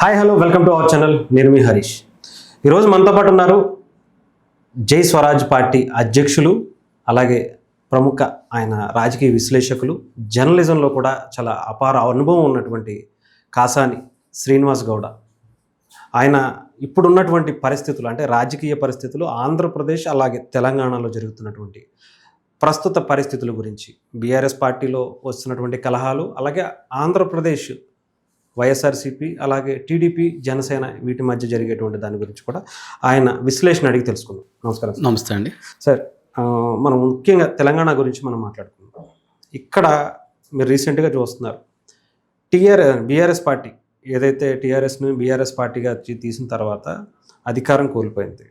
Hi hello welcome to our channel నేను మీ హరీష్. ఈరోజు మనతో పాటు ఉన్నారు జై స్వరాజ్ పార్టీ అధ్యక్షులు అలాగే ప్రముఖ ఆయన రాజకీయ విశ్లేషకులు జర్నలిజంలో కూడా చాలా అపార అనుభవం ఉన్నటువంటి కాసాని శ్రీనివాస్ గౌడ. ఆయన ఇప్పుడున్నటువంటి పరిస్థితులు అంటే రాజకీయ పరిస్థితులు ఆంధ్రప్రదేశ్ అలాగే తెలంగాణలో జరుగుతున్నటువంటి ప్రస్తుత పరిస్థితుల గురించి బీఆర్ఎస్ పార్టీలో వస్తున్నటువంటి కలహాలు అలాగే ఆంధ్రప్రదేశ్ వైఎస్ఆర్సీపీ అలాగే టీడీపీ జనసేన వీటి మధ్య జరిగేటువంటి దాని గురించి కూడా ఆయన విశ్లేషణ అడిగి తెలుసుకుందాం. నమస్కారం. నమస్తే అండి. సార్ మనం ముఖ్యంగా తెలంగాణ గురించి మనం మాట్లాడుకుందాం. ఇక్కడ మీరు రీసెంట్గా చూస్తున్నారు టీఆర్ బీఆర్ఎస్ పార్టీ ఏదైతే టీఆర్ఎస్ను బీఆర్ఎస్ పార్టీగా తీసిన తర్వాత అధికారం కోల్పోయింది.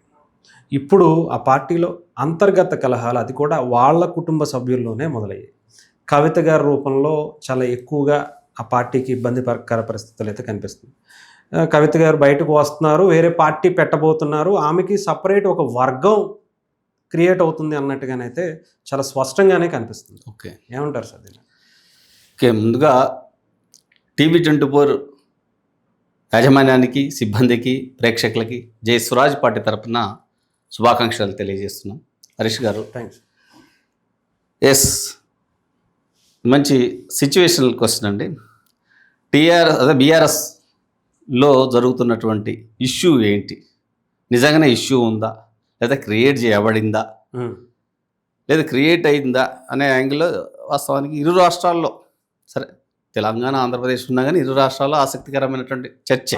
ఇప్పుడు ఆ పార్టీలో అంతర్గత కలహాలు అది కూడా వాళ్ళ కుటుంబ సభ్యుల్లోనే మొదలయ్యాయి. కవిత గారి రూపంలో చాలా ఎక్కువగా ఆ పార్టీకి ఇబ్బందికర పరిస్థితులు అయితే కనిపిస్తుంది. కవిత గారు బయటకు వస్తున్నారు వేరే పార్టీ పెట్టబోతున్నారు ఆమెకి సపరేట్ ఒక వర్గం క్రియేట్ అవుతుంది అన్నట్టుగానైతే చాలా స్పష్టంగానే కనిపిస్తుంది. ఓకే. ఏమంటారు సార్ దీన్ని? ఓకే ముందుగా టీవీ ట్వంటీ ఫోర్ యాజమాన్యానికి సిబ్బందికి ప్రేక్షకులకి జై స్వరాజ్ పార్టీ తరపున శుభాకాంక్షలు తెలియజేస్తున్నాం. హరీష్ గారు. థ్యాంక్స్ ఎస్ మంచి సిచ్యువేషనల్ క్వశ్చన్ అండి. టీఆర్ అదే బీఆర్ఎస్లో జరుగుతున్నటువంటి ఇష్యూ ఏంటి? నిజంగానే ఇష్యూ ఉందా? లేదా క్రియేట్ చేయబడిందా? లేదా క్రియేట్ అయిందా? అనే యాంగిల్లో వాస్తవానికి ఇరు రాష్ట్రాల్లో సరే తెలంగాణ ఆంధ్రప్రదేశ్ ఉన్నా కానీ ఇరు రాష్ట్రాల్లో ఆసక్తికరమైనటువంటి చర్చ.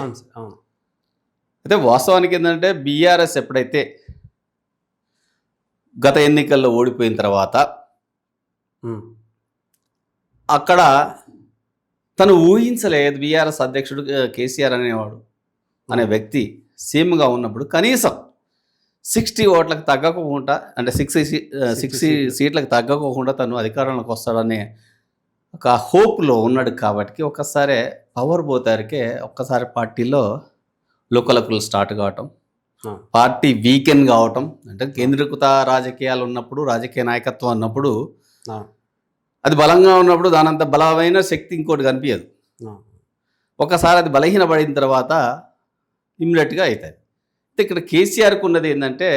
అయితే వాస్తవానికి ఏంటంటే బీఆర్ఎస్ ఎప్పుడైతే గత ఎన్నికల్లో ఓడిపోయిన తర్వాత. అక్కడ తను ఊహించలేదు బీఆర్ఎస్ అధ్యక్షుడు కేసీఆర్ అనేవాడు అనే వ్యక్తి సీఎంగా ఉన్నప్పుడు కనీసం సిక్స్టీ ఓట్లకు తగ్గకోకుండా అంటే సిక్స్ సిక్స్టీ సీట్లకు తగ్గకోకుండా తను అధికారంలోకి వస్తాడనే ఒక హోప్లో ఉన్నాడు కాబట్టి ఒక్కసారి పవర్ పోతారికే ఒక్కసారి పార్టీలో లోకలకులు స్టార్ట్ కావటం. పార్టీ వీకెండ్ కావటం అంటే కేంద్రీకృత రాజకీయాలు ఉన్నప్పుడు రాజకీయ నాయకత్వం ఉన్నప్పుడు ఆ. అది బలంగా ఉన్నప్పుడు దానంత బలమైన శక్తి ఇంకోటి కనిపించదు. ఒకసారి అది బలహీనపడిన తర్వాత ఇమ్మీడియట్గా అవుతుంది అయితే ఇక్కడ కేసీఆర్కి ఉన్నది ఏంటంటే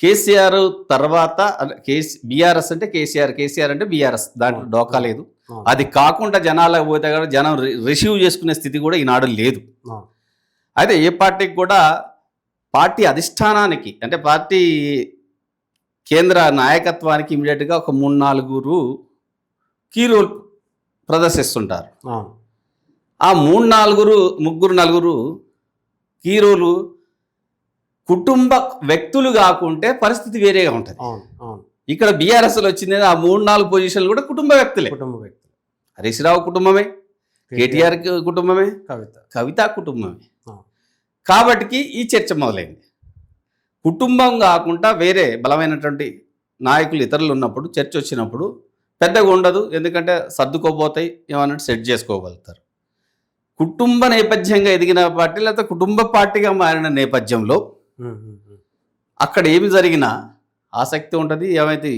కేసీఆర్ తర్వాత కేసీ బీఆర్ఎస్ అంటే కేసీఆర్ కేసీఆర్ అంటే బీఆర్ఎస్ దాంట్లో. డోకా లేదు. అది కాకుండా జనాలకు పోతే కూడా జనం రిసీవ్ చేసుకునే స్థితి కూడా ఈనాడు లేదు. అయితే ఏ పార్టీకి కూడా పార్టీ అధిష్టానానికి అంటే పార్టీ కేంద్ర నాయకత్వానికి ఇమీడియట్గా ఒక మూడు నాలుగురు కీ రోల్ ప్రదర్శిస్తుంటారు. ఆ మూడు నాలుగురు ముగ్గురు నలుగురు హీరోలు కుటుంబ వ్యక్తులు కాకుంటే పరిస్థితి వేరేగా ఉంటుంది. ఇక్కడ బీఆర్ఎస్లో వచ్చింది ఆ మూడు నాలుగు పొజిషన్లు కూడా కుటుంబ వ్యక్తులే. కుటుంబ వ్యక్తులు. హరీష్ రావు కుటుంబమే కేటీఆర్ కుటుంబమే కవిత. కవిత కుటుంబమే. ఆ. కాబట్టికి ఈ చర్చ మొదలైంది. కుటుంబం కాకుండా వేరే బలమైనటువంటి నాయకులు ఇతరులు ఉన్నప్పుడు చర్చ వచ్చినప్పుడు పెద్దగా ఉండదు. ఎందుకంటే సర్దుకోబోతాయి ఏమన్నట్టు సెట్ చేసుకోగలుగుతారు. కుటుంబ నేపథ్యంగా ఎదిగిన పార్టీ లేకపోతే కుటుంబ పార్టీగా మారిన నేపథ్యంలో. అక్కడ ఏమి జరిగినా ఆసక్తి ఉంటుంది ఏమైతే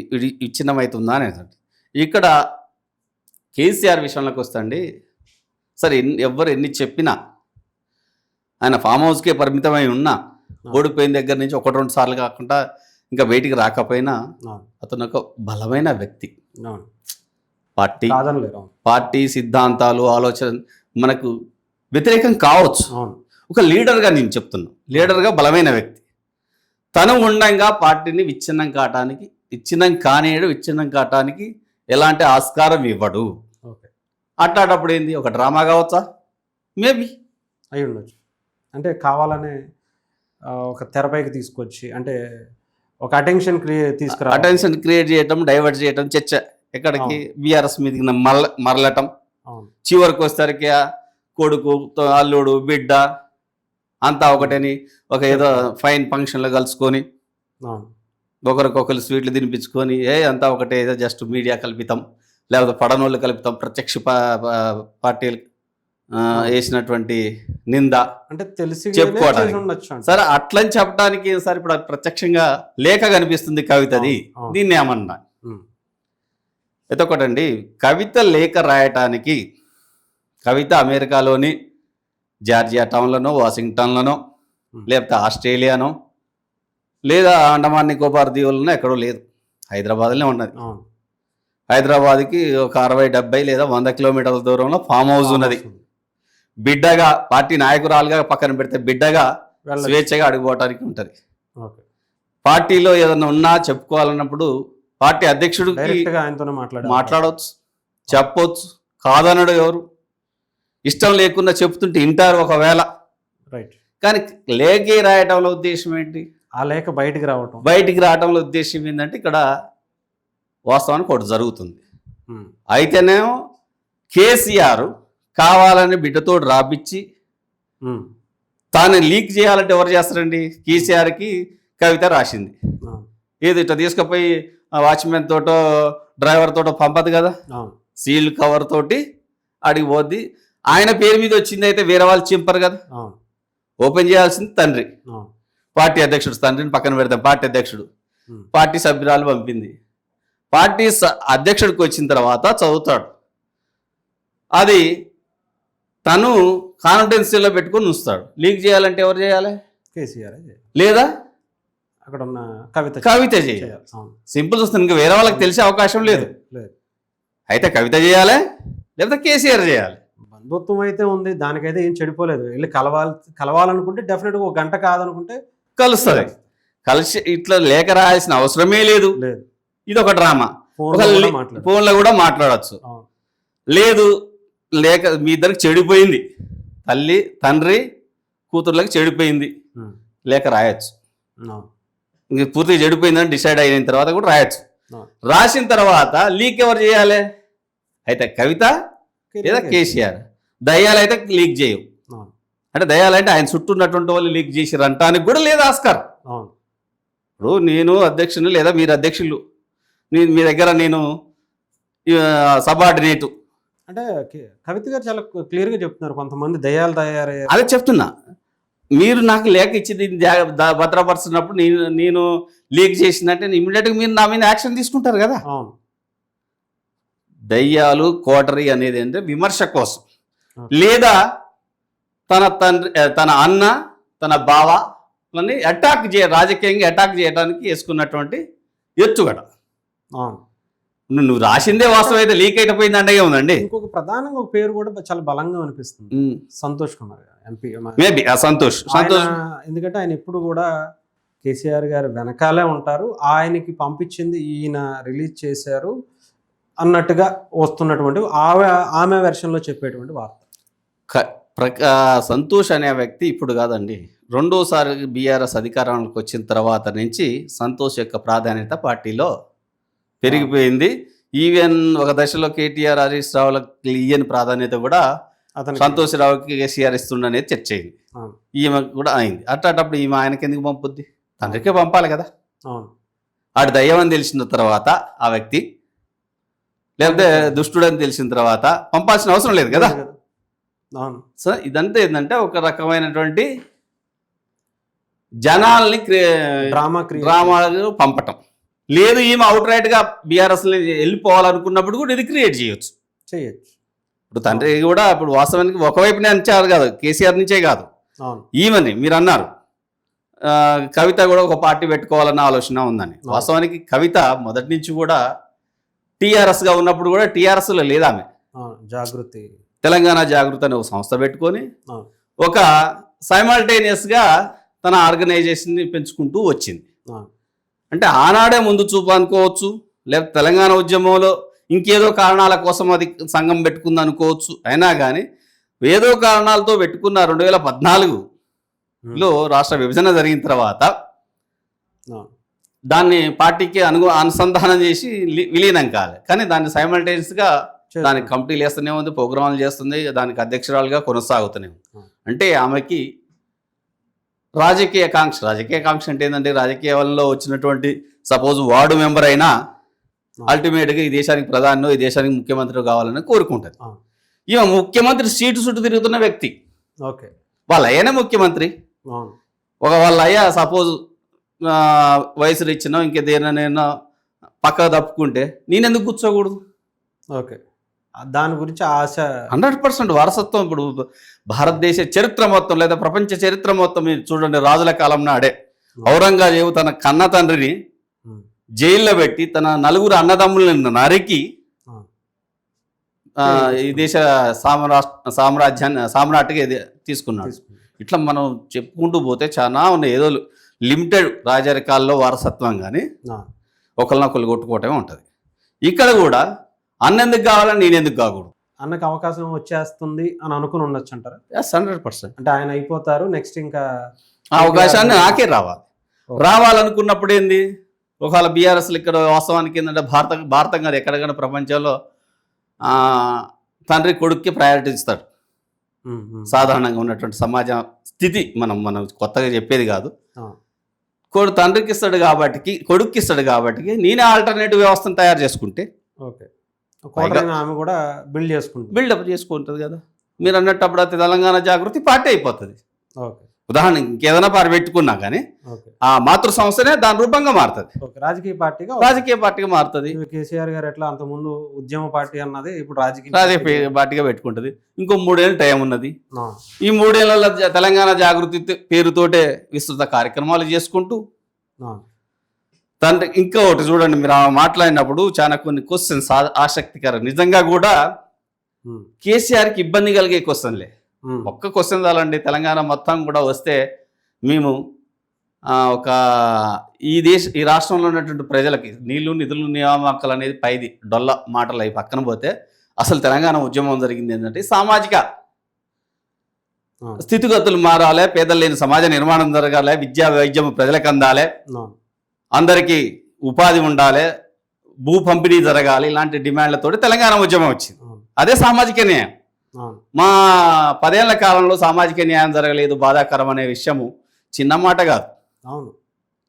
విచ్ఛిన్నమవుతుందా అనేది ఇక్కడ కేసీఆర్ విషయంలోకి వస్తండి సరే ఎన్ని ఎవ్వరు ఎన్ని చెప్పినా ఆయన ఫామ్ హౌస్కే పరిమితమై ఉన్నా ఓడిపోయిన దగ్గర నుంచి ఒకటి రెండు సార్లు కాకుండా ఇంకా బయటికి రాకపోయినా అతను ఒక బలమైన వ్యక్తి. పార్టీ. పార్టీ సిద్ధాంతాలు ఆలోచన మనకు వ్యతిరేకం కావచ్చు. ఒక లీడర్గా నేను చెప్తున్నా. లీడర్గా బలమైన వ్యక్తి. తను ఉండంగా పార్టీని విచ్ఛిన్నం కావటానికి విచ్ఛిన్నం కానేడు విచ్ఛిన్నం కావటానికి ఎలాంటి ఆస్కారం ఇవ్వడు. అట్లాంటప్పుడు ఏంది? ఒక డ్రామా కావచ్చా? మేబీ. అయి ఉండొచ్చు అంటే కావాలనే ఒక తెరపైకి తీసుకొచ్చి అంటే ఒక అటెన్షన్ క్రియే తీసుకురా అటెన్షన్ క్రియేట్ చేయటం డైవర్ట్ చేయటం చర్చ. ఎక్కడికి? బీఆర్ఎస్ మీదకి మరల మరలటం. చివరికి వచ్చేసరికి కొడుకు అల్లుడు బిడ్డ అంతా ఒకటని ఒక ఏదో ఫైన్ ఫంక్షన్లో కలుసుకొని ఒకరికొకరు స్వీట్లు తినిపించుకొని ఏ అంతా ఒకటే ఏదో జస్ట్ మీడియా కల్పితం. లేకపోతే పడనోళ్ళు కలుపుతాం. ప్రత్యక్ష పార్టీలు వేసినటువంటి నింద అంటే తెలిసి చెప్పుకోవడానికి. సరే అట్లని చెప్పడానికి సార్ ఇప్పుడు ప్రత్యక్షంగా లేఖ కనిపిస్తుంది కవితది. దీన్ని ఏమన్నా? అయితే ఒకటండి కవిత లేఖ రాయటానికి కవిత అమెరికాలోని జార్జియా టౌన్లోనో వాషింగ్టన్లోనో. లేకపోతే ఆస్ట్రేలియానో లేదా అండమాన్ నికోబార్ దీవులనో ఎక్కడో లేదు. హైదరాబాద్లోనే ఉన్నది. హైదరాబాద్కి ఒక అరవై డెబ్బై లేదా వంద కిలోమీటర్ల దూరంలో ఫామ్ హౌస్ ఉన్నది. బిడ్డగా పార్టీ నాయకురాలుగా పక్కన పెడితే బిడ్డగా. స్వేచ్ఛగా అడుగుపోవటానికి ఉంటుంది. పార్టీలో ఏదైనా ఉన్నా చెప్పుకోవాలన్నప్పుడు పార్టీ మాట్లాడారు మాట్లాడవచ్చు చెప్పొచ్చు కాదనడు ఎవరు. ఇష్టం లేకుండా చెప్తుంటే వింటారు ఒకవేళ. రైట్ కానీ లేఖే రాయటంలో ఉద్దేశం ఏంటి? ఆ లేఖ బయటికి రావటం. బయటికి రావటంలో ఉద్దేశం ఏంటంటే ఇక్కడ వాస్తవానికి ఒకటి జరుగుతుంది. ఉమ్. అయితేనేమో కేసీఆర్ కావాలని బిడ్డతో రాపిచ్చి. తాను లీక్ చేయాలంటే ఎవరు చేస్తారండి? కేసీఆర్కి కవిత రాసింది. ఏది ఇట్లా తీసుకుపోయి వాచ్మెన్ తోటో డ్రైవర్ తోటో పంపదు కదా? సీల్ కవర్ తోటి అడిగి పోద్ది. ఆయన పేరు మీద వచ్చింది అయితే వేరే వాళ్ళు చింపరు కదా? ఓపెన్ చేయాల్సింది తండ్రి. పార్టీ అధ్యక్షుడు తండ్రిని పక్కన పెడతాం పార్టీ అధ్యక్షుడు. పార్టీ సభ్యురాలు పంపింది. పార్టీ అధ్యక్షుడికి వచ్చిన తర్వాత చదువుతాడు. అది తను కాన్ఫిడెన్షియల్లో పెట్టుకొని ఉంచుతాడు. లీక్ చేయాలంటే ఎవరు చేయాలి? కేసీఆర్ లేదా? అక్కడ ఉన్న కవిత కవిత చేయాలి. సింపుల్ చూస్తాను ఇంకా వేరే వాళ్ళకి తెలిసే అవకాశం లేదు. అయితే కవిత చేయాలి లేకపోతే కేసీఆర్ చేయాలి? బంధుత్వం అయితే ఉంది దానికైతే ఏం చెడిపోలేదు. వెళ్ళి కలవాలి కలవాలనుకుంటే డెఫినెట్గా ఒక గంట కాదనుకుంటే కలుస్తుంది. కలిసి ఇట్లా లేఖ రాయాల్సిన అవసరమే లేదు. లేదు. ఇది ఒక డ్రామా ఫోన్లో కూడా మాట్లాడచ్చు. లేదు లేక మీ ఇద్దరికి చెడిపోయింది. తల్లి తండ్రి కూతుర్లకు చెడిపోయింది. లేక రాయొచ్చు. ఇంక పూర్తిగా చెడిపోయిందని డిసైడ్ అయిన తర్వాత కూడా రాయొచ్చు. రాసిన తర్వాత లీక్ ఎవరు చేయాలి? అయితే కవిత లేదా కేసీఆర్. దయ్యాలు అయితే లీక్ చేయవు అంటే దయ్యాలంటే ఆయన చుట్టూ ఉన్నటువంటి వాళ్ళు లీక్ చేసారు అంటానికి కూడా లేదు ఆస్కారం. ఇప్పుడు నేను అధ్యక్షుని లేదా మీరు అధ్యక్షులు. మీ దగ్గర నేను సబార్డినేటు. అంటే కవిత గారు చాలా క్లియర్గా చెప్తున్నారు కొంతమంది దయ్యాలు తయారయ్యారు అదే చెప్తున్నా. మీరు నాకు లేఖ ఇచ్చి దీన్ని జా- దా- భద్రపరుస్తున్నప్పుడు నేను నేను లీక్ చేసిందంటే ఇమీడియట్గా మీరు నా మీద యాక్షన్ తీసుకుంటారు కదా. అవును. దయ్యాలు కోటరీ అనేది అంటే విమర్శ కోసం. లేదా తన తండ్రి తన అన్న తన బావలని అటాక్ చేయ రాజకీయంగా అటాక్ చేయడానికి వేసుకున్నటువంటి ఎత్తుగడ. అవును. నువ్వు రాసిందే వాస్తవం అయితే లీక్ అయిపోయింది అంటే ఉందండి. ఇంకొక ప్రధానంగా ఒక పేరు కూడా చాలా బలంగా అనిపిస్తుంది. సంతోష్ కుమార్ ఎంపీ. మేబీ సంతోష్ సంతోష్. ఎందుకంటే ఆయన ఎప్పుడు కూడా కేసీఆర్ గారు వెనకాలే ఉంటారు. ఆయనకి పంపించింది ఈయన రిలీజ్ చేశారు అన్నట్టుగా వస్తున్నటువంటి ఆమె ఆమె వెర్షన్లో చెప్పేటువంటి వార్త. ప్రక- సంతోష్ అనే వ్యక్తి ఇప్పుడు కాదండి. రెండోసారి బీఆర్ఎస్ అధికారంలోకి వచ్చిన తర్వాత నుంచి సంతోష్ యొక్క ప్రాధాన్యత పార్టీలో పెరిగిపోయింది. ఈవెన్ ఒక దశలో కేటీఆర్ హరీష్ రావులకు ఇయ్యని ప్రాధాన్యత కూడా సంతోష్ రావుకి కేసీఆర్ ఇస్తుండనేది చర్చ అయింది. ఈమె కూడా అయింది. అట్లాంటప్పుడు ఈమె ఆయనకి ఎందుకు పంపుద్ది? తండ్రికే పంపాలి కదా. ఆడు దయ్యం అని తెలిసిన తర్వాత ఆ వ్యక్తి లేకపోతే దుష్టుడని తెలిసిన తర్వాత పంపాల్సిన అవసరం లేదు కదా. సో ఇదంతా ఏంటంటే ఒక రకమైనటువంటి జనాల్ని డ్రామా డ్రామాలు పంపటం. లేదు ఈమె అవుట్ రైట్గా బీఆర్ఎస్ వెళ్ళిపోవాలనుకున్నప్పుడు కూడా ఇది క్రియేట్ చేయొచ్చు. చేయొచ్చు. ఇప్పుడు తండ్రి కూడా ఇప్పుడు వాస్తవానికి ఒకవైపునే అంచారు కాదు కేసీఆర్ నుంచే కాదు. ఈమెని మీరు అన్నారు. కవిత కూడా ఒక పార్టీ పెట్టుకోవాలన్న ఆలోచన ఉందని. వాస్తవానికి కవిత మొదటి నుంచి కూడా టీఆర్ఎస్గా ఉన్నప్పుడు కూడా టీఆర్ఎస్లో లేదా ఆమె. జాగృతి. తెలంగాణ జాగృతి అనే ఒక సంస్థ పెట్టుకొని ఒక simultaneous గా తన ఆర్గనైజేషన్ని పెంచుకుంటూ వచ్చింది. అంటే ఆనాడే ముందు చూపు అనుకోవచ్చు లేకపోతే తెలంగాణ ఉద్యమంలో ఇంకేదో కారణాల కోసం అది సంఘం పెట్టుకుంది అనుకోవచ్చు. అయినా కానీ ఏదో కారణాలతో పెట్టుకున్న రెండు వేల పద్నాలుగులో రాష్ట్ర విభజన జరిగిన తర్వాత దాన్ని పార్టీకి అను అనుసంధానం చేసి విలీనం కాలే. కానీ దాన్ని సైమల్టేనియస్గా. దానికి కమిటీలు వేస్తూనే ఉంది ప్రోగ్రాంలు చేస్తుంది దానికి అధ్యక్షురాలుగా కొనసాగుతూనే ఉంది. అంటే ఆమెకి రాజకీయ కాంక్ష రాజకీయ కాంక్ష అంటే ఏంటంటే రాజకీయాల్లో వచ్చినటువంటి సపోజ్ వార్డు మెంబర్ అయినా. అల్టిమేట్గా ఈ దేశానికి ప్రధాని ఈ దేశానికి ముఖ్యమంత్రి కావాలని కోరుకుంటుంది. ఈమె ముఖ్యమంత్రి సీటు చుట్టూ తిరుగుతున్న వ్యక్తి. ఓకే. వాళ్ళ అయ్యనే ముఖ్యమంత్రి. ఒక వాళ్ళ అయ్యా సపోజ్ వయసు ఇచ్చినా ఇంకేదేనైనా పక్కకు తప్పుకుంటే నేనెందుకు కూర్చోకూడదు? ఓకే. దాని గురించి ఆశ హండ్రెడ్ పర్సెంట్ వారసత్వం ఇప్పుడు భారతదేశ చరిత్ర మొత్తం లేదా ప్రపంచ చరిత్ర మొత్తం మీరు చూడండి రాజుల కాలం నాడే. ఔరంగజేబు తన కన్న తండ్రిని జైల్లో పెట్టి తన నలుగురు అన్నదమ్ములను నరికి ఈ దేశ సామ్రాష్ట్ర సామ్రాజ్యాన్ని సామ్రాట్గా తీసుకున్నాడు. ఇట్లా మనం చెప్పుకుంటూ పోతే చాలా ఉన్నాయి. ఏదో లిమిటెడ్ రాజరికాల్లో వారసత్వం కానీ ఒకరినొకరు కొట్టుకోవటమే ఉంటుంది. ఇక్కడ కూడా అన్నెందుకు కావాలని నేనెందుకు కాకూడదు? అన్నకు అవకాశం వచ్చేస్తుంది అని అనుకుని ఉండొచ్చు అంటారా? హండ్రెడ్ పర్సెంట్ అంటే ఆయన అయిపోతారు నెక్స్ట్ ఇంకా ఆ అవకాశాన్ని నాకే రావాలి. రావాలనుకున్నప్పుడు ఏంది? ఒకవేళ బీఆర్ఎస్లు ఇక్కడ వాస్తవానికి ఏంటంటే భారత భారతం కాదు ఎక్కడికైనా ప్రపంచంలో ఆ, తండ్రి కొడుక్కి ప్రయారిటీ ఇస్తాడు. సాధారణంగా ఉన్నటువంటి సమాజ స్థితి మనం మనం కొత్తగా చెప్పేది కాదు. కొడు తండ్రికి ఇస్తాడు కాబట్టి కొడుక్కి ఇస్తాడు కాబట్టి నేనే ఆల్టర్నేటివ్ వ్యవస్థను తయారు చేసుకుంటే ఓకే. ఆమె కూడా బిల్డ్ చేసుకుంటుంది. బిల్డప్ చేసుకుంటుంది కదా. మీరు అన్నట్టు అప్పుడు అయితే తెలంగాణ జాగృతి పార్టీ అయిపోతుంది. ఓకే. ఉదాహరణ ఇంకేదైనా పారి పెట్టుకున్నా కానీ ఆ మాతృ సంస్థనే దాని రూపంగా మారుతుంది. రాజకీయ పార్టీగా రాజకీయ పార్టీగా మారుతుంది. కేసీఆర్ గారు ఎట్లా అంతకుముందు ఉద్యమ పార్టీ అన్నది ఇప్పుడు రాజకీయ రాజకీయ పార్టీగా పెట్టుకుంటుంది. ఇంకో మూడేళ్ళు టైం ఉన్నది. ఈ మూడేళ్ళలో జ- తెలంగాణ జాగృతి పేరుతోటే విస్తృత కార్యక్రమాలు చేసుకుంటూ తండ్రి ఇంకా ఒకటి చూడండి మీరు ఆ మాట్లాడినప్పుడు చాలా కొన్ని క్వశ్చన్స్ ఆసక్తికరం. నిజంగా కూడా కేసీఆర్కి ఇబ్బంది కలిగే క్వశ్చన్లే ఒక్క క్వశ్చన్ చాలండి. తెలంగాణ మొత్తం కూడా వస్తే మేము ఒక ఈ దేశ ఈ రాష్ట్రంలో ఉన్నటువంటి ప్రజలకి నీళ్ళు నిధులు నియామకాలు అనేది పైది డొల్ల మాటలు అవి పక్కన పోతే అసలు తెలంగాణ ఉద్యమం జరిగింది ఏంటంటే సామాజిక స్థితిగతులు మారాలి పేదలు లేని సమాజ నిర్మాణం జరగాలి విద్యా వైద్యం ప్రజలకు అందాలి. అందరికీ ఉపాధి ఉండాలి భూ పంపిణీ జరగాలి ఇలాంటి డిమాండ్లతోటి తెలంగాణ ఉద్యమం వచ్చింది. అదే సామాజిక న్యాయం. మా పదేళ్ళ కాలంలో సామాజిక న్యాయం జరగలేదు బాధాకరం అనే విషయము చిన్న మాట కాదు. అవును.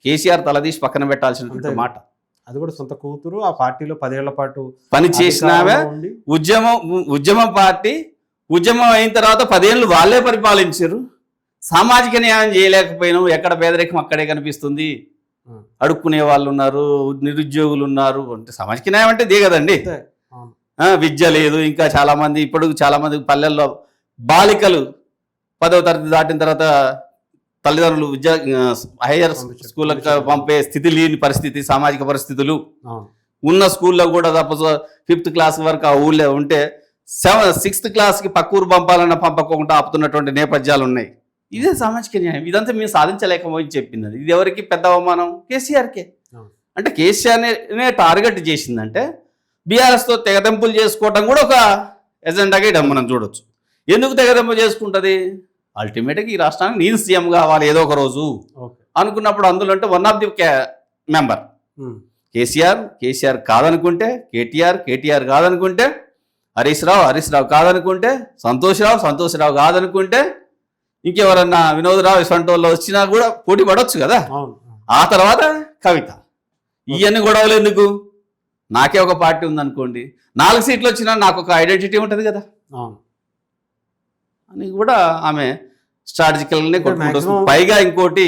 కేసీఆర్ తలదీసి పక్కన పెట్టాల్సినటువంటి. మాట. అది కూడా సొంత కూతురు ఆ పార్టీలో పదేళ్ళ పాటు పని చేసినావే ఉద్యమం ఉద్యమం పార్టీ ఉద్యమం అయిన తర్వాత పదేళ్ళు వాళ్ళే పరిపాలించారు. సామాజిక న్యాయం చేయలేకపోయినాం ఎక్కడ పేదరికం అక్కడే కనిపిస్తుంది అడుక్కునే వాళ్ళు ఉన్నారు నిరుద్యోగులు ఉన్నారు. అంటే సామాజిక న్యాయం అంటే ఇదే కదండి. విద్య లేదు ఇంకా చాలా మంది ఇప్పుడు చాలా మంది పల్లెల్లో బాలికలు పదవ తరగతి దాటిన తర్వాత తల్లిదండ్రులు విద్యా హైయర్. స్కూళ్ళకి పంపే స్థితి లేని పరిస్థితి సామాజిక పరిస్థితులు. ఉన్న స్కూల్లో కూడా సపోజ్ ఫిఫ్త్ క్లాస్ వరకు ఆ ఊళ్ళో ఉంటే సెవెన్ సిక్స్త్ క్లాస్కి పక్క ఊరు పంపాలన్న పంపకుండా ఆపుతున్నటువంటి నేపథ్యాలు ఉన్నాయి. ఇదే సామాజిక న్యాయం ఇదంతా మేము సాధించలేకపోయి చెప్పింది అది. ఇది ఎవరికి పెద్ద అవమానం? కేసీఆర్కే. అంటే కేసీఆర్నే టార్గెట్ చేసిందంటే బీఆర్ఎస్తో తెగదెంపులు చేసుకోవటం కూడా ఒక ఎజెండాగా ఇక్కడ మనం చూడొచ్చు. ఎందుకు తెగదెంపు చేసుకుంటుంది? అల్టిమేట్గా ఈ రాష్ట్రానికి నేను సీఎం కావాలి ఏదో ఒక రోజు అనుకున్నప్పుడు అందులో అంటే one of the member KCR KCR కాదనుకుంటే KTR KTR కాదనుకుంటే హరీష్ రావు హరీష్ రావు కాదనుకుంటే సంతోష్ రావు సంతోష్ రావు కాదనుకుంటే ఇంకెవరన్నా వినోద్ రావు ఇటువంటి వాళ్ళు వచ్చినా కూడా పోటీ పడవచ్చు కదా? అవును. ఆ తర్వాత కవిత. ఇవన్నీ గొడవలు ఎందుకు? నాకే ఒక పార్టీ ఉందనుకోండి. నాలుగు సీట్లు వచ్చినా నాకు ఒక ఐడెంటిటీ ఉంటుంది కదా? అవును. అని కూడా ఆమె స్ట్రాటజికల్గానే పైగా ఇంకోటి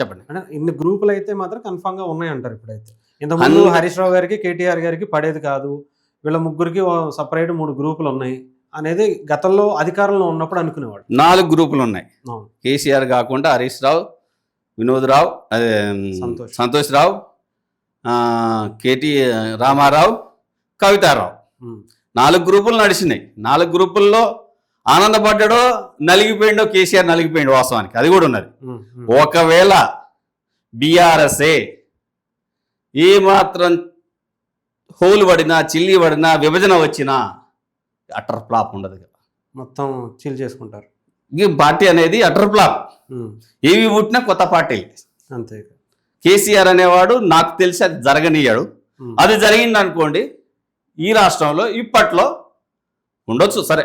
చెప్పండి. ఇన్ని గ్రూపులు అయితే మాత్రం కన్ఫామ్గా ఉన్నాయి అంటారు ఇప్పుడైతే. ఇంతకుముందు హరీష్ రావు గారికి కేటీఆర్ గారికి పడేది కాదు. వీళ్ళ ముగ్గురికి సపరేట్ మూడు గ్రూపులు ఉన్నాయి. అనేది గతంలో అధికారంలో ఉన్నప్పుడు అనుకునేవాడు. నాలుగు గ్రూపులు ఉన్నాయి. కేసీఆర్ కాకుండా హరీష్ రావు వినోద్ రావు అదే సంతోష్. రావు కేటీ రామారావు కవితారావు. నాలుగు గ్రూపులు నడిచినాయి. నాలుగు గ్రూపుల్లో ఆనందపడ్డాడో నలిగిపోయిండో కేసీఆర్ నలిగిపోయిండు వాస్తవానికి. అది కూడా ఉన్నది. ఒకవేళ బీఆర్ఎస్ఏ ఏ మాత్రం హోల్ పడినా చిల్లి పడినా విభజన వచ్చినా అటర్ ఫ్లాప్ ఉండదు కదా. మొత్తం చీల్ చేసుకుంటారు. ఈ పార్టీ అనేది అటర్ ఫ్లాప్. ఏవి పుట్టినా కొత్త పార్టీ. అంతే కేసీఆర్ అనేవాడు నాకు తెలిసి అది జరగనీయాడు. ఉమ్, అది జరిగింది అనుకోండి ఈ రాష్ట్రంలో ఇప్పట్లో ఉండొచ్చు. సరే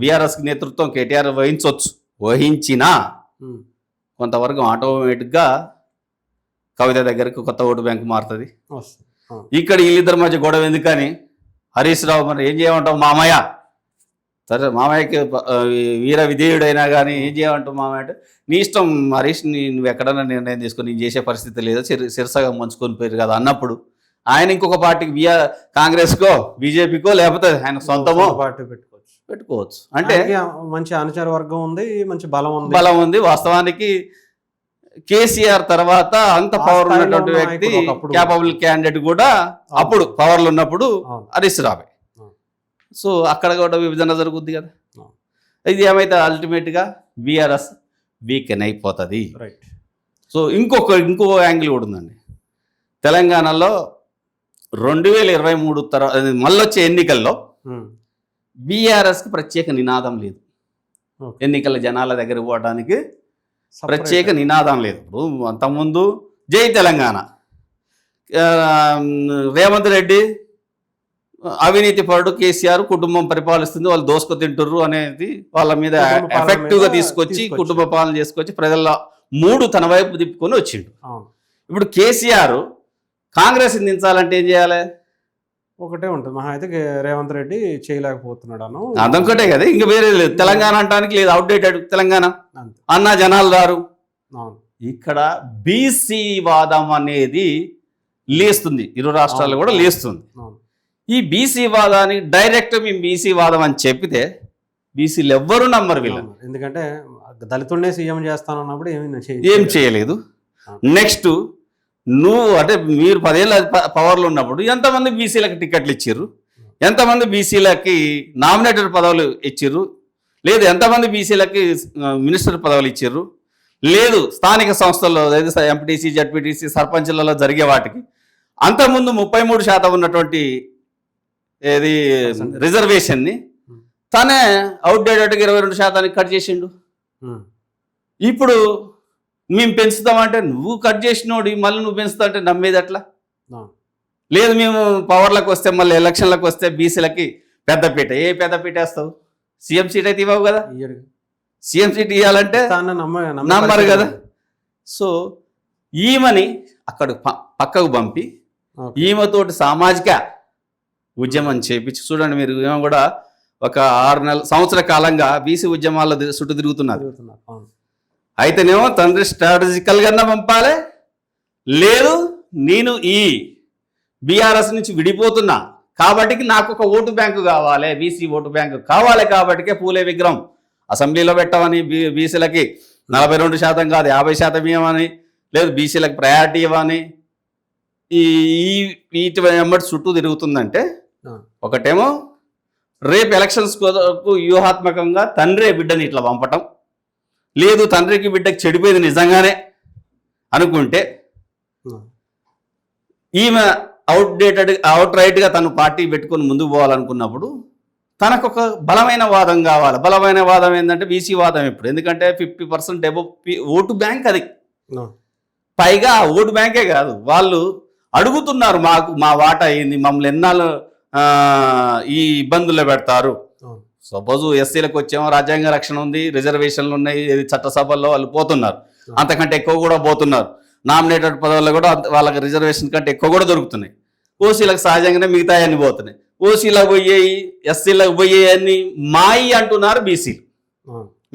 బీఆర్ఎస్ నేతృత్వం కేటీఆర్ వహించవచ్చు వహించినా కొంతవరకు ఆటోమేటిక్గా కవిత దగ్గరికి కొత్త ఓటు బ్యాంక్ మారుతుంది. ఇక్కడ వీళ్ళిద్దరి మధ్య గొడవ ఎందుకని? హరీష్ రావు మరి ఏం చేయమంటావు మామయ్య? సరే మామయ్యకి వీర విధేయుడైనా కానీ ఏం చేయమంటావు మామయ్య అంటే నీ ఇష్టం హరీష్ నువ్వు ఎక్కడైనా నిర్ణయం తీసుకొని నేను చేసే పరిస్థితి లేదు సిర సిరసగా మంచుకొని పోయారు కదా అన్నప్పుడు. ఆయన ఇంకొక పార్టీకి బిఆర్ కాంగ్రెస్కో బీజేపీకో లేకపోతే ఆయన సొంతమో? సొంత పార్టీ పెట్టుకోవచ్చు. పెట్టుకోవచ్చు. అంటే మంచి అనుచర వర్గం ఉంది మంచి బలం ఉంది. బలం ఉంది వాస్తవానికి కేసీఆర్ తర్వాత అంత పవర్ ఉన్నటువంటి ఉన్న వ్యక్తి క్యాపబుల్ క్యాండిడేట్ కూడా అప్పుడు పవర్లో ఉన్నప్పుడు హరీష్ రావే. సో అక్కడ కూడా విభజన జరుగుద్ది కదా. ఇది ఏమైతే అల్టిమేట్గా బీఆర్ఎస్ వీకెన్ అయిపోతుంది. సో ఇంకొక ఇంకో యాంగిల్ కూడా ఉందండి. తెలంగాణలో రెండు వేల ఇరవై మూడు తర్వాత మళ్ళొచ్చే ఎన్నికల్లో బీఆర్ఎస్కి ప్రత్యేక నినాదం లేదు. ఎన్నికల జనాల దగ్గర పోవడానికి ప్రత్యేక నినాదం లేదు. ఇప్పుడు అంతకుముందు జై తెలంగాణ. రేవంత్ రెడ్డి అవినీతి పరుడు కేసీఆర్ కుటుంబం పరిపాలిస్తుంది వాళ్ళు దోసుకు తింటుర్రు అనేది వాళ్ళ మీద కుటుంబ పాలన ఎఫెక్టివ్గా మీద తీసుకొచ్చి. కుటుంబ పాలన చేసుకొచ్చి ప్రజల మూడు తన వైపు తిప్పుకొని వచ్చిండు. ఇప్పుడు కేసీఆర్ కాంగ్రెస్ దించాలంటే ఏం చేయాలి? ఒకటే ఉంటుంది. మహా అయితే రేవంత్ రెడ్డి చేయలేకపోతున్నాడు అను అదొక్కటే కదా. ఇంకా వేరే లేదు. తెలంగాణ అంటానికి లేదు. అవుట్డేటెడ్ తెలంగాణ. అన్నా జనాలు రారు. ఇక్కడ బీసీ వాదం అనేది లేస్తుంది. ఇరు రాష్ట్రాల్లో కూడా లేస్తుంది. ఈ బీసీ వాదాన్ని డైరెక్ట్ మేము బీసీ వాదం అని చెప్పితే బీసీలు ఎవ్వరూ నమ్మరు వీళ్ళని. అవును. ఎందుకంటే దళితుడినే సీఎం చేస్తానన్నప్పుడు ఏమి ఏం చేయలేదు. నెక్స్ట్ నువ్వు అంటే మీరు పదేళ్ళ పవర్లో ఉన్నప్పుడు ఎంతమంది బీసీలకు టికెట్లు ఇచ్చిర్రు ఎంతమంది బీసీలకి నామినేటెడ్ పదవులు ఇచ్చిర్రు లేదు ఎంతమంది బీసీలకి మినిస్టర్ పదవులు ఇచ్చిర్రు లేదు స్థానిక సంస్థల్లో ఎంపీటీసీ జడ్పీటీసీ సర్పంచ్లలో జరిగే వాటికి అంతకుముందు ముప్పై మూడు శాతం ఉన్నటువంటి ఏది. రిజర్వేషన్ని. తనే అవుట్డేటెడ్గా ఇరవై రెండు శాతానికి కట్ చేసిండు. ఇప్పుడు మేము పెంచుతామంటే నువ్వు కట్ చేసినోడి మళ్ళీ నువ్వు పెంచుతా అంటే నమ్మేది అట్లా. లేదు మేము పవర్లకు వస్తే మళ్ళీ ఎలక్షన్లకు వస్తే బీసీలకి పెద్దపీట ఏ పెద్దపీట వేస్తావు సీఎం సీట్ అయితే ఇవ్వవు కదా. సీఎం సీట్ ఇవ్వాలంటే నమ్మరు కదా. సో ఈమెని అక్కడ పక్కకు పంపి. ఈమెతోటి సామాజిక ఉద్యమం చేపించి చూడండి మీరు ఈమె కూడా ఒక ఆరు నెలల సంవత్సర కాలంగా బీసీ ఉద్యమాల్లో చుట్టూ తిరుగుతున్నారు. అయితేనేమో తండ్రి స్ట్రాటజికల్గా పంపాలి. లేదు నేను ఈ బీఆర్ఎస్ నుంచి విడిపోతున్నా. కాబట్టి నాకు ఒక ఓటు బ్యాంకు కావాలి బీసీ ఓటు బ్యాంకు కావాలి కాబట్టికే పూలే విగ్రహం. అసెంబ్లీలో పెట్టమని బీ బీసీలకి నలభై రెండు శాతం కాదు యాభై శాతం ఇవ్వమని లేదు బీసీలకు ప్రయారిటీ ఇవ్వని ఈ ఈ- వీటి వెంబడి చుట్టూ తిరుగుతుందంటే. ఒకటేమో రేపు ఎలక్షన్స్ వ్యూహాత్మకంగా తండ్రే బిడ్డని ఇట్లా పంపటం. లేదు తండ్రికి బిడ్డకి చెడిపోయేది నిజంగానే అనుకుంటే. ఈమె అవుట్డేటెడ్ అవుట్ రైట్గా తను పార్టీ పెట్టుకొని ముందుకు పోవాలనుకున్నప్పుడు తనకు ఒక బలమైన వాదం కావాలి బలమైన వాదం ఏంటంటే బీసీ వాదం ఇప్పుడు ఎందుకంటే fifty percent above vote bank అది. పైగా ఓటు బ్యాంకే కాదు వాళ్ళు అడుగుతున్నారు మాకు మా వాటా ఏంది మమ్మల్ని ఎన్నాళ్ళు ఈ ఇబ్బందుల్లో పెడతారు. సపోజ్ ఎస్సీలకు వచ్చేమో రాజ్యాంగ రక్షణ ఉంది రిజర్వేషన్లు ఉన్నాయి చట్టసభల్లో వాళ్ళు పోతున్నారు. అంతకంటే ఎక్కువ కూడా పోతున్నారు. నామినేటెడ్ పదవుల్లో కూడా వాళ్ళకి రిజర్వేషన్ కంటే ఎక్కువ కూడా దొరుకుతున్నాయి. ఓసీలకు సహజంగానే మిగతా అన్ని పోతున్నాయి. ఓసీలకు పోయేవి ఎస్సీలకు పోయేవి అన్ని మాయి అంటున్నారు బీసీలు.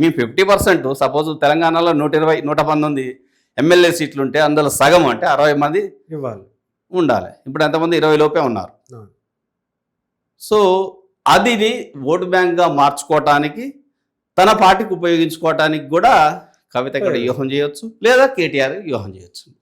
మీ ఫిఫ్టీ పర్సెంట్ సపోజ్ తెలంగాణలో నూట ఇరవై నూట పంతొమ్మిది ఎమ్మెల్యే సీట్లు ఉంటే అందులో సగం అంటే అరవై మంది ఇవ్వాలి. ఉండాలి. ఇప్పుడు ఎంతమంది? ఇరవై లోపే ఉన్నారు. సో అది ఓటు బ్యాంక్గా మార్చుకోవటానికి తన పార్టీకి ఉపయోగించుకోవటానికి కూడా కవిత ఇక్కడ వ్యూహం చేయొచ్చు లేదా కేటీఆర్ వ్యూహం చేయొచ్చు.